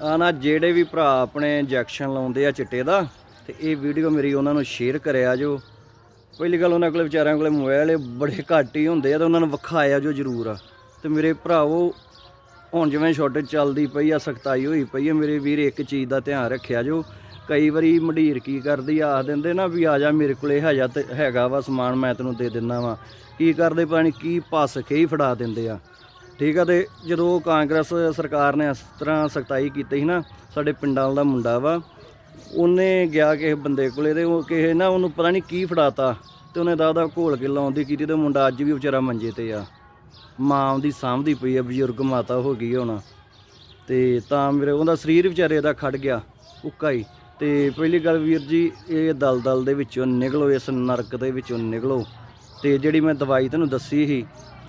ਆ ਨਾ ਜਿਹੜੇ ਵੀ ਭਰਾ ਆਪਣੇ ਇੰਜੈਕਸ਼ਨ ਲਾਉਂਦੇ ਆ ਚਿੱਟੇ ਦਾ, ਤੇ ਇਹ ਵੀਡੀਓ ਮੇਰੀ ਉਹਨਾਂ ਨੂੰ ਸ਼ੇਅਰ ਕਰਿਆ ਜੋ। ਪਹਿਲੀ ਗੱਲ ਉਹਨਾਂ ਕੋਲੇ ਵਿਚਾਰਿਆਂ ਕੋਲੇ ਮੋਬਾਈਲ ਬੜੇ ਘੱਟ ਹੀ ਹੁੰਦੇ ਆ ਤੇ ਉਹਨਾਂ ਨੂੰ ਵਿਖਾਇਆ ਜੋ ਜ਼ਰੂਰ ਆ। ਤੇ ਮੇਰੇ ਭਰਾਵੋ, ਹੁਣ ਜਿਵੇਂ ਸ਼ਾਰਟੇਜ ਚੱਲਦੀ ਪਈ ਆ, ਸਖਤਾਈ ਹੋਈ ਪਈ ਆ, ਮੇਰੇ ਵੀਰ ਇੱਕ ਚੀਜ਼ ਦਾ ਧਿਆਨ ਰੱਖਿਆ ਜੋ। ਕਈ ਵਾਰੀ ਮੰਡੀਰ ਕੀ ਕਰਦੀ ਆ, ਆਖ ਦਿੰਦੇ ਨਾ ਵੀ ਆ ਜਾ ਮੇਰੇ ਕੋਲੇ ਹੈਗਾ ਤੇ ਹੈਗਾ ਵਾ ਸਮਾਨ, ਮੈਂ ਤੈਨੂੰ ਦੇ ਦਿੰਦਾ ਵਾ। ਕੀ ਕਰਦੇ ਪਾਣੀ ਕੀ ਪਸ ਕੇ ਹੀ ਫੜਾ ਦਿੰਦੇ ਆ। ਠੀਕ ਆ, ਤੇ ਜਦੋਂ ਕਾਂਗਰਸ ਸਰਕਾਰ ਨੇ ਇਸ ਤਰ੍ਹਾਂ ਸਖਤਾਈ ਕੀਤੀ ਸੀ ਨਾ, ਸਾਡੇ ਪਿੰਡਾਂ ਦਾ ਮੁੰਡਾ ਵਾ, ਉਹਨੇ ਗਿਆ ਕਿਸੇ ਬੰਦੇ ਕੋਲੇ ਤੇ ਉਹ ਕਿਸੇ ਨਾ ਉਹਨੂੰ ਪਤਾ ਨਹੀਂ ਕੀ ਫੜਾਤਾ ਤੇ ਉਹਨੇ ਦਾਦਾ ਘੋਲ ਕੇ ਲਾਉਣ ਦੀ ਕੀਤੀ ਤੇ ਮੁੰਡਾ ਅੱਜ ਵੀ ਵਿਚਾਰਾ ਮੰਜੇ ਤੇ ਆ। ਮਾਂ ਉਹਦੀ ਸਾਂਭਦੀ ਪਈ ਆ, ਬਜ਼ੁਰਗ ਮਾਤਾ ਹੋ ਗਈ ਹੁਣ। ਤੇ ਤਾਂ ਮੇਰੇ ਉਹਦਾ ਸਰੀਰ ਵਿਚਾਰੇ ਦਾ ਖੜ ਗਿਆ, ਉੱਕਾ ਹੀ। ਤੇ ਪਹਿਲੀ ਗੱਲ ਵੀਰ ਜੀ, ਇਹ ਦਲਦਲ ਦੇ ਵਿੱਚੋਂ ਨਿਕਲੋ, ਇਸ ਨਰਕ ਦੇ ਵਿੱਚੋਂ ਨਿਕਲੋ। ਤੇ ਜਿਹੜੀ ਮੈਂ ਦਵਾਈ ਤੁਹਾਨੂੰ ਦੱਸੀ ਸੀ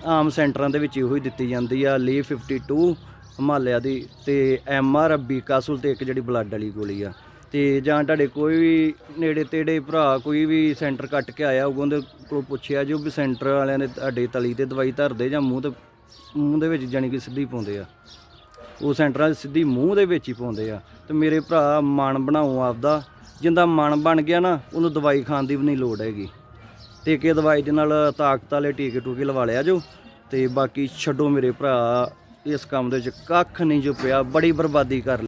ਆਮ ਸੈਂਟਰਾਂ ਦੇ ਵਿੱਚ ਇਹੋ ਹੀ ਦਿੱਤੀ ਜਾਂਦੀ ਆ, ਲੀ 52 ਹਿਮਾਲਿਆ ਦੀ ਤੇ ਐਮ ਆਰ ਬੀਕਾਸੁਲ ਤੇ ਇੱਕ ਜਿਹੜੀ ਬਲੱਡ ਵਾਲੀ ਗੋਲੀ ਆ। ਤੇ ਜਾਂ ਤੁਹਾਡੇ ਕੋਈ ਵੀ ਨੇੜੇ ਤੇੜੇ ਭਰਾ ਕੋਈ ਵੀ ਸੈਂਟਰ ਕੱਟ ਕੇ ਆਇਆ ਹੋਊਗਾ, ਉਹਦੇ ਕੋਲ ਪੁੱਛਿਆ ਜੋ ਵੀ ਸੈਂਟਰ ਵਾਲਿਆਂ ਨੇ ਤੁਹਾਡੇ ਤਲੀ ਤੇ ਦਵਾਈ ਧਰਦੇ ਜਾਂ ਮੂੰਹ ਤੇ, ਮੂੰਹ ਦੇ ਵਿੱਚ ਜਾਣੀ ਕਿ ਸਿੱਧੀ ਪਾਉਂਦੇ ਆ। ਉਹ ਸੈਂਟਰਾਂ ਸਿੱਧੀ ਮੂੰਹ ਦੇ ਵਿੱਚ ਹੀ ਪਾਉਂਦੇ ਆ। ਤੇ ਮੇਰੇ ਭਰਾ ਮਨ ਬਣਾਓ ਆਪਦਾ, ਜਿੰਦਾ ਮਨ ਬਣ ਗਿਆ ਨਾ, ਉਹਨੂੰ ਦਵਾਈ ਖਾਣ ਦੀ ਵੀ ਨਹੀਂ ਲੋੜ ਹੈਗੀ। ਟੀਕੇ ਦਵਾਈ ਦੇ ਨਾਲ ਤਾਕਤ ਵਾਲੇ ਟੀਕੇ ਟੂਕੇ ਲਵਾ ਲਿਆ ਜੋ ਤੇ ਬਾਕੀ ਛੱਡੋ ਮੇਰੇ ਭਰਾ, ਇਸ ਕੰਮ ਦੇ ਵਿੱਚ ਕੱਖ ਨਹੀਂ ਜੋ ਪਿਆ, ਬੜੀ ਬਰਬਾਦੀ ਕਰ